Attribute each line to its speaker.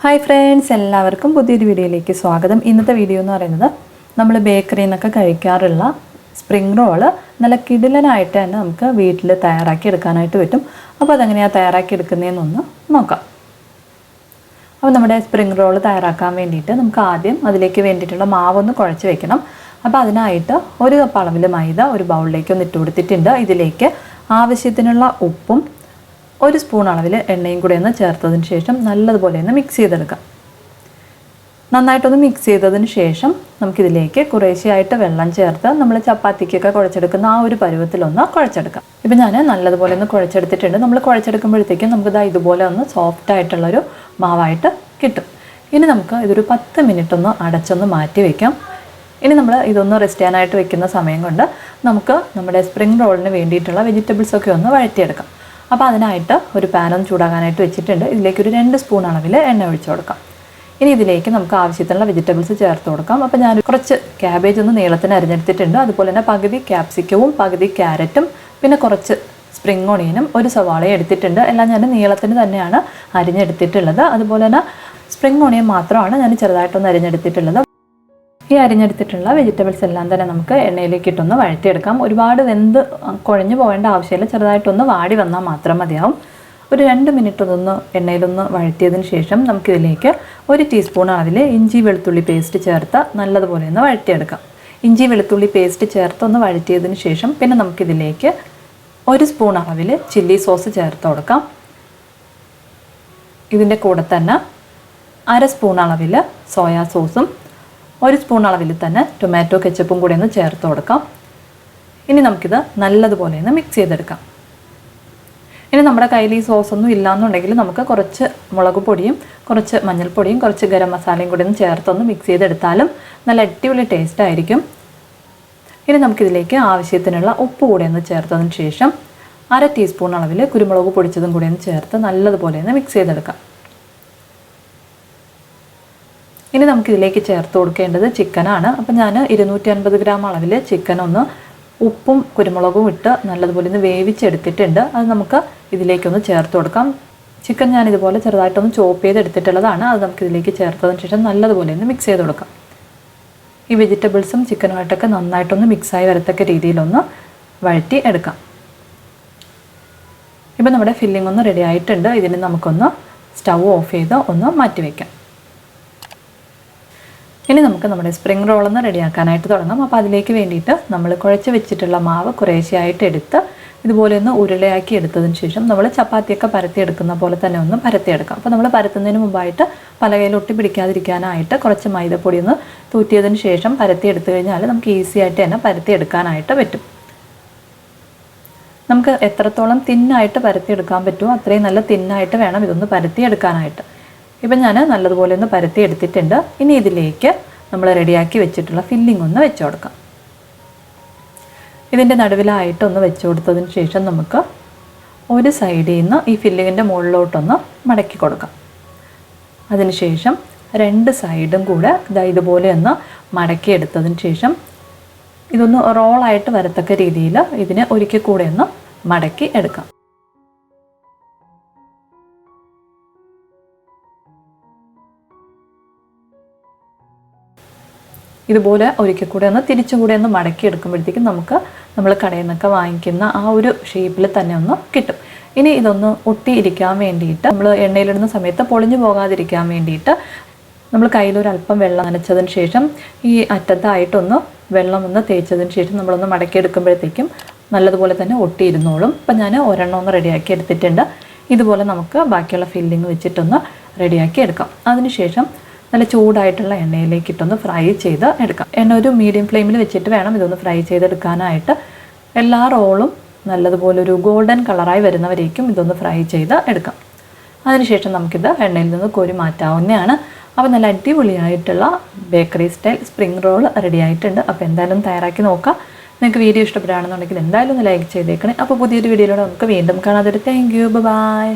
Speaker 1: Hi friends എല്ലാവർക്കും പുതിയൊരു വീഡിയോയിലേക്ക് സ്വാഗതം. ഇന്നത്തെ വീഡിയോ എന്ന് പറയുന്നത് നമ്മൾ ബേക്കറിയിൽ നിന്നൊക്കെ കഴിക്കാറുള്ള സ്പ്രിംഗ് റോൾ നല്ല കിടിലനായിട്ട് തന്നെ നമുക്ക് വീട്ടിൽ തയ്യാറാക്കി എടുക്കാനായിട്ട് പറ്റും. അപ്പോൾ അതെങ്ങനെയാണ് തയ്യാറാക്കി എടുക്കുന്നതെന്നൊന്ന് നോക്കാം. അപ്പോൾ നമ്മുടെ സ്പ്രിംഗ് റോൾ തയ്യാറാക്കാൻ വേണ്ടിയിട്ട് നമുക്ക് ആദ്യം അതിലേക്ക് വേണ്ടിയിട്ടുള്ള മാവൊന്ന് കുഴച്ച് വെക്കണം. അപ്പോൾ അതിനായിട്ട് ഒരു കപ്പ് അളവിൽ മൈദ ഒരു ബൗളിലേക്ക് ഒന്ന് ഇട്ട് കൊടുത്തിട്ടുണ്ട് ഇതിലേക്ക് ആവശ്യത്തിനുള്ള ഉപ്പും ഒരു സ്പൂൺ അളവിൽ എണ്ണയും കൂടെ ഒന്ന് ചേർത്തതിന് ശേഷം നല്ലതുപോലെ ഒന്ന് മിക്സ് ചെയ്തെടുക്കാം. നന്നായിട്ടൊന്ന് മിക്സ് ചെയ്തതിന് ശേഷം നമുക്കിതിലേക്ക് കുറേശ്ശെയായിട്ട് വെള്ളം ചേർത്ത് നമ്മൾ ചപ്പാത്തിക്കൊക്കെ കുഴച്ചെടുക്കുന്ന ആ ഒരു പരുവത്തിലൊന്ന് കുഴച്ചെടുക്കാം. ഇപ്പം ഞാൻ നല്ലതുപോലെ ഒന്ന് കുഴച്ചെടുത്തിട്ടുണ്ട്. നമ്മൾ കുഴച്ചെടുക്കുമ്പോഴത്തേക്കും നമുക്കിതാ ഇതുപോലെ ഒന്ന് സോഫ്റ്റ് ആയിട്ടുള്ളൊരു മാവായിട്ട് കിട്ടും. ഇനി നമുക്ക് ഇതൊരു പത്ത് മിനിറ്റ് ഒന്ന് അടച്ചൊന്ന് മാറ്റി വയ്ക്കാം ഇനി നമ്മൾ ഇതൊന്ന് റെസ്റ്റ് ചെയ്യാനായിട്ട് വെക്കുന്ന സമയം കൊണ്ട് നമുക്ക് നമ്മുടെ സ്പ്രിംഗ് റോളിന് വേണ്ടിയിട്ടുള്ള വെജിറ്റബിൾസൊക്കെ ഒന്ന് വഴറ്റിയെടുക്കാം. അപ്പോൾ അതിനായിട്ട് ഒരു പാനൊന്ന് ചൂടാകാനായിട്ട് വെച്ചിട്ടുണ്ട്. ഇതിലേക്ക് ഒരു രണ്ട് സ്പൂൺ അളവിൽ എണ്ണ ഒഴിച്ചു കൊടുക്കാം. ഇനി ഇതിലേക്ക് നമുക്ക് ആവശ്യത്തിനുള്ള വെജിറ്റബിൾസ് ചേർത്ത് കൊടുക്കാം. അപ്പോൾ ഞാൻ കുറച്ച് ക്യാബേജ് ഒന്ന് നീളത്തിന് അരിഞ്ഞെടുത്തിട്ടുണ്ട്. അതുപോലെ തന്നെ പകുതി ക്യാപ്സിക്കവും പകുതി ക്യാരറ്റും പിന്നെ കുറച്ച് സ്പ്രിംഗ് ഓണിയനും ഒരു സവാളയും എടുത്തിട്ടുണ്ട്. എല്ലാം ഞാൻ നീളത്തിന് തന്നെയാണ് അരിഞ്ഞെടുത്തിട്ടുള്ളത്. അതുപോലെ തന്നെ സ്പ്രിംഗ് ഓണിയൻ മാത്രമാണ് ഞാൻ ചെറുതായിട്ടൊന്ന് അരിഞ്ഞെടുത്തിട്ടുള്ളത്. ഈ അരിഞ്ഞെടുത്തിട്ടുള്ള വെജിറ്റബിൾസ് എല്ലാം തന്നെ നമുക്ക് എണ്ണയിലേക്ക് ഇട്ടൊന്ന് വഴറ്റിയെടുക്കാം. ഒരുപാട് വെന്ത് കുഴഞ്ഞു പോകേണ്ട ആവശ്യമില്ല. ചെറുതായിട്ടൊന്ന് വാടി വന്നാൽ മാത്രം മതിയാവും. ഒരു രണ്ട് മിനിറ്റ് അതൊന്ന് എണ്ണയിലൊന്ന് വഴറ്റിയതിന് ശേഷം നമുക്കിതിലേക്ക് ഒരു ടീസ്പൂൺ അളവിൽ ഇഞ്ചി വെളുത്തുള്ളി പേസ്റ്റ് ചേർത്ത് നല്ലതുപോലെ ഒന്ന് വഴറ്റിയെടുക്കാം. ഇഞ്ചി വെളുത്തുള്ളി പേസ്റ്റ് ചേർത്ത് ഒന്ന് വഴറ്റിയതിന് ശേഷം പിന്നെ നമുക്കിതിലേക്ക് ഒരു സ്പൂൺ അളവിൽ ചില്ലി സോസ് ചേർത്ത് കൊടുക്കാം. ഇതിന്റെ കൂടെ തന്നെ അര സ്പൂൺ അളവിൽ സോയാ സോസും ഒരു സ്പൂൺ അളവിൽ തന്നെ ടൊമാറ്റോ കെച്ചപ്പും കൂടി ഒന്ന് ചേർത്ത് കൊടുക്കാം. ഇനി നമുക്കിത് നല്ലതുപോലെ ഒന്ന് മിക്സ് ചെയ്തെടുക്കാം. ഇനി നമ്മുടെ കയ്യിൽ ഈ സോസ് ഒന്നും ഇല്ലാന്നുണ്ടെങ്കിൽ നമുക്ക് കുറച്ച് മുളക് പൊടിയും കുറച്ച് മഞ്ഞൾപ്പൊടിയും കുറച്ച് ഗരം മസാലയും കൂടി ഒന്ന് ചേർത്തൊന്ന് മിക്സ് ചെയ്തെടുത്താലും നല്ല അടിപൊളി ടേസ്റ്റ് ആയിരിക്കും. ഇനി നമുക്കിതിലേക്ക് ആവശ്യത്തിനുള്ള ഉപ്പ് കൂടി ഒന്ന് ചേർത്തതിന് ശേഷം അര ടീസ്പൂൺ അളവിൽ കുരുമുളക് പൊടിച്ചതും കൂടി ഒന്ന് ചേർത്ത് നല്ലതുപോലെ ഒന്ന് മിക്സ് ചെയ്തെടുക്കാം. ഇനി നമുക്ക് ഇതിലേക്ക് ചേർത്ത് കൊടുക്കേണ്ടത് ചിക്കനാണ്. അപ്പം ഞാൻ ഇരുന്നൂറ്റി അൻപത് ഗ്രാം അളവിൽ ചിക്കൻ ഒന്ന് ഉപ്പും കുരുമുളകും ഇട്ട് നല്ലതുപോലെ ഒന്ന് വേവിച്ചെടുത്തിട്ടുണ്ട്. അത് നമുക്ക് ഇതിലേക്കൊന്ന് ചേർത്ത് കൊടുക്കാം. ചിക്കൻ ഞാൻ ഇതുപോലെ ചെറുതായിട്ടൊന്ന് ചോപ്പ് ചെയ്തെടുത്തിട്ടുള്ളതാണ്. അത് നമുക്ക് ഇതിലേക്ക് ചേർത്തതിന് ശേഷം നല്ലതുപോലെ ഒന്ന് മിക്സ് ചെയ്ത് കൊടുക്കാം. ഈ വെജിറ്റബിൾസും ചിക്കനുമായിട്ടൊക്കെ നന്നായിട്ടൊന്ന് മിക്സായി വരത്തക്ക രീതിയിലൊന്ന് വഴറ്റി എടുക്കാം. ഇപ്പം നമ്മുടെ ഫില്ലിംഗ് ഒന്ന് റെഡി ആയിട്ടുണ്ട്. ഇതിന് നമുക്കൊന്ന് സ്റ്റൗ ഓഫ് ചെയ്ത് ഒന്ന് മാറ്റി വയ്ക്കാം ഇനി നമുക്ക് നമ്മുടെ സ്പ്രിംഗ് റോൾ ഒന്ന് റെഡിയാക്കാനായിട്ട് തുടങ്ങാം. അപ്പോൾ അതിലേക്ക് വേണ്ടിയിട്ട് നമ്മൾ കുഴച്ച് വെച്ചിട്ടുള്ള മാവ് കുറേശ്ശെയായിട്ട് എടുത്ത് ഇതുപോലെ ഒന്ന് ഉരുളയാക്കി എടുത്തതിന് ശേഷം നമ്മൾ ചപ്പാത്തിയൊക്കെ പരത്തിയെടുക്കുന്ന പോലെ തന്നെ ഒന്ന് പരത്തിയെടുക്കാം. അപ്പോൾ നമ്മൾ പരത്തുന്നതിന് മുമ്പായിട്ട് പലകയിൽ ഒട്ടി പിടിക്കാതിരിക്കാനായിട്ട് കുറച്ച് മൈദപ്പൊടി ഒന്ന് തൂറ്റിയതിന് ശേഷം പരത്തിയെടുത്തു കഴിഞ്ഞാൽ നമുക്ക് ഈസി ആയിട്ട് തന്നെ പരത്തിയെടുക്കാനായിട്ട് പറ്റും. നമുക്ക് എത്രത്തോളം തിന്നായിട്ട് പരത്തിയെടുക്കാൻ പറ്റുമോ അത്രയും നല്ല തിന്നായിട്ട് വേണം ഇതൊന്ന് പരത്തിയെടുക്കാനായിട്ട്. ഇപ്പം ഞാൻ നല്ലതുപോലെ ഒന്ന് പരത്തി എടുത്തിട്ടുണ്ട്. ഇനി ഇതിലേക്ക് നമ്മൾ റെഡിയാക്കി വെച്ചിട്ടുള്ള ഫില്ലിംഗ് ഒന്ന് വെച്ച് കൊടുക്കാം. ഇതിന്റെ നടുവിലായിട്ടൊന്ന് വെച്ച് കൊടുത്തതിന് ശേഷം നമുക്ക് ഒരു സൈഡിൽ നിന്ന് ഈ ഫില്ലിങ്ങിന്റെ മുകളിലോട്ടൊന്ന് മടക്കി കൊടുക്കാം. അതിനുശേഷം രണ്ട് സൈഡും കൂടെ ഇതാ ഇതുപോലെ ഒന്ന് മടക്കി എടുത്തതിന് ശേഷം ഇതൊന്ന് റോളായിട്ട് വരത്തക്ക രീതിയിൽ ഇതിനെ ഒരിക്കൽ കൂടെ ഒന്ന് മടക്കി എടുക്കാം. ഇതുപോലെ ഒരിക്കൽ കൂടെ ഒന്ന് തിരിച്ചും കൂടെ ഒന്ന് മടക്കി എടുക്കുമ്പോഴത്തേക്കും നമുക്ക് നമ്മൾ കടയിൽ നിന്നൊക്കെ വാങ്ങിക്കുന്ന ആ ഒരു ഷേപ്പിൽ തന്നെ ഒന്ന് കിട്ടും. ഇനി ഇതൊന്ന് ഒട്ടിയിരിക്കാൻ വേണ്ടിയിട്ട് നമ്മൾ എണ്ണയിലിടുന്ന സമയത്ത് പൊളിഞ്ഞു പോകാതിരിക്കാൻ വേണ്ടിയിട്ട് നമ്മൾ കയ്യിലൊരല്പം വെള്ളം നനച്ചതിന് ശേഷം ഈ അറ്റത്തായിട്ടൊന്ന് വെള്ളം ഒന്ന് തേച്ചതിന് ശേഷം നമ്മളൊന്ന് മടക്കി എടുക്കുമ്പോഴത്തേക്കും നല്ലതുപോലെ തന്നെ ഒട്ടിയിരുന്നോളും. അപ്പം ഞാൻ ഒരെണ്ണം ഒന്ന് റെഡിയാക്കി എടുത്തിട്ടുണ്ട്. ഇതുപോലെ നമുക്ക് ബാക്കിയുള്ള ഫില്ലിങ് വെച്ചിട്ടൊന്ന് റെഡിയാക്കി എടുക്കാം. അതിനുശേഷം നല്ല ചൂടായിട്ടുള്ള എണ്ണയിലേക്ക് ഇട്ടൊന്ന് ഫ്രൈ ചെയ്ത് എടുക്കാം. എണ്ണ ഒരു മീഡിയം ഫ്ലെയിമിൽ വെച്ചിട്ട് വേണം ഇതൊന്ന് ഫ്രൈ ചെയ്തെടുക്കാനായിട്ട്. എല്ലാ റോളും നല്ലതുപോലെ ഒരു ഗോൾഡൻ കളറായി വരുന്നവരേക്കും ഇതൊന്ന് ഫ്രൈ ചെയ്ത് എടുക്കാം. അതിനുശേഷം നമുക്കിത് എണ്ണയിൽ നിന്ന് കോരി മാറ്റാവുന്നതാണ്. അപ്പോൾ നല്ല അടിപൊളിയായിട്ടുള്ള bakery style spring roll ready ആയിട്ടുണ്ട്. അപ്പോൾ എന്തായാലും തയ്യാറാക്കി നോക്കാം. നിങ്ങൾക്ക് വീഡിയോ ഇഷ്ടപ്പെടുകയാണെന്നുണ്ടെങ്കിൽ എന്തായാലും ഒന്ന് ലൈക്ക് ചെയ്തേക്കണേ. അപ്പോൾ പുതിയൊരു വീഡിയോയിലൂടെ നമുക്ക് വീണ്ടും കാണാതെ താങ്ക് യു ബൈ